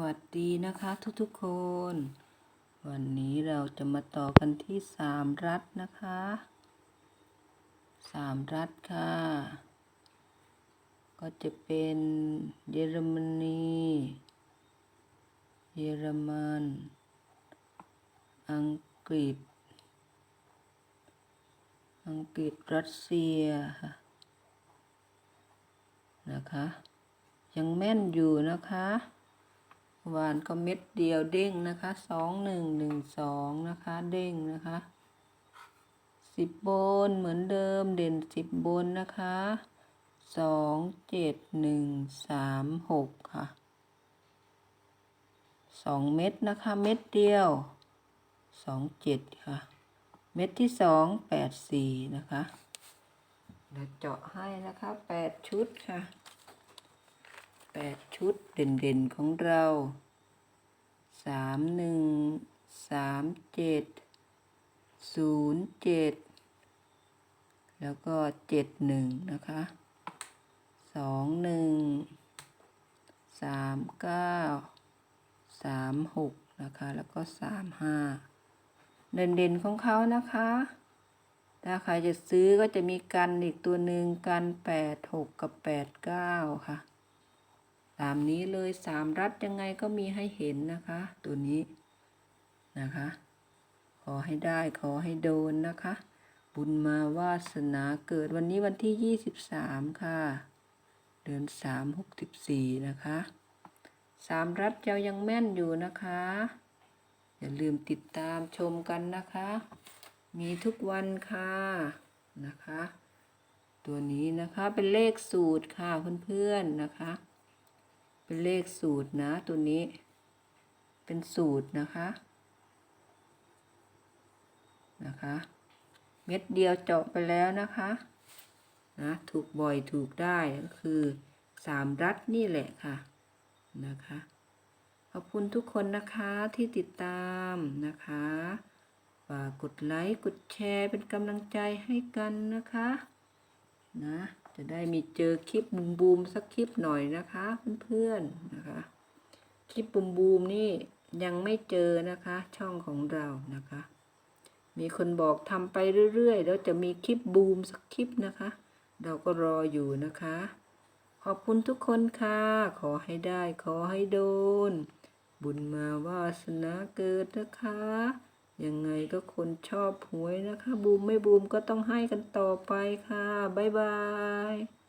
วัสดีนะคะทุกๆคน วันนี้เราจะมาต่อกันที่สามรัฐนะคะสามรัฐค่ะ ก็จะเป็นเยอรมนี เยอรมัน อังกฤษ อังกฤษรัสเซียนะคะ ยังแม่นอยู่นะคะ หวานก็เม็ดเดียวเด้งนะคะสองหนึ่งหนึ่งสองนะคะเด้งนะคะสิบบนเหมือนเดิมเด่นสิบบนนะคะสองเจ็ดหนึ่งสามหกค่ะสองเม็ดนะคะ เม็ดเดียวสองเจ็ดค่ะ เม็ดที่สองแปดสี่นะคะเดี๋ยวเจาะให้นะคะแปดชุดค่ะ แปดชุดเด่นๆของเราสามหนึ่งสามเจ็ดศูนย์เจ็ดแล้วก็เจ็ดหนึ่งนะคะสองหนึ่งสามเก้าสามหกนะคะ แล้วก็สามห้าเด่นๆของเขานะคะ ถ้าใครจะซื้อก็จะมีกันอีกตัวหนึ่งกันแปดหกกับแปดเก้าค่ะ ตามนี้เลยสามรัดยังไงก็มีให้เห็นนะคะ ตัวนี้นะคะ ขอให้ได้ขอให้โดนนะคะ บุญมาวาสนาเกิดวันนี้วันที่ยี่สิบสามค่ะ เดือนสามหกสิบสี่นะคะสามรัดเจ้ายังแม่นอยู่นะคะ อย่าลืมติดตามชมกันนะคะ มีทุกวันค่ะนะคะ ตัวนี้นะคะเป็นเลขสูตรค่ะเพื่อนๆนะคะ เป็นเลขสูตรนะตัวนี้ เป็นสูตรนะคะนะคะ เม็ดเดียวเจาะไปแล้วนะคะนะถูกบ่อยถูกได้ก็คือสามรัดนี่แหละค่ะนะคะขอบคุณทุกคนนะคะที่ติดตามนะคะฝากกดไลค์กดแชร์เป็นกำลังใจให้กันนะคะนะ จะได้มีเจอคลิปบูมบูมสักคลิปหน่อยนะคะเพื่อนๆนะคะ คลิปบูมบูมนี่ยังไม่เจอนะคะ ช่องของเรานะคะ มีคนบอกทำไปเรื่อยๆ แล้วจะมีคลิปบูมสักคลิปนะคะ เราก็รออยู่นะคะ ขอบคุณทุกคนค่ะ ขอให้ได้ขอให้โดน บุญมาวาสนาเกิดนะคะ ยังไงก็คนชอบหวยนะคะ บูมไม่บูมก็ต้องให้กันต่อไปค่ะ บ๊ายบาย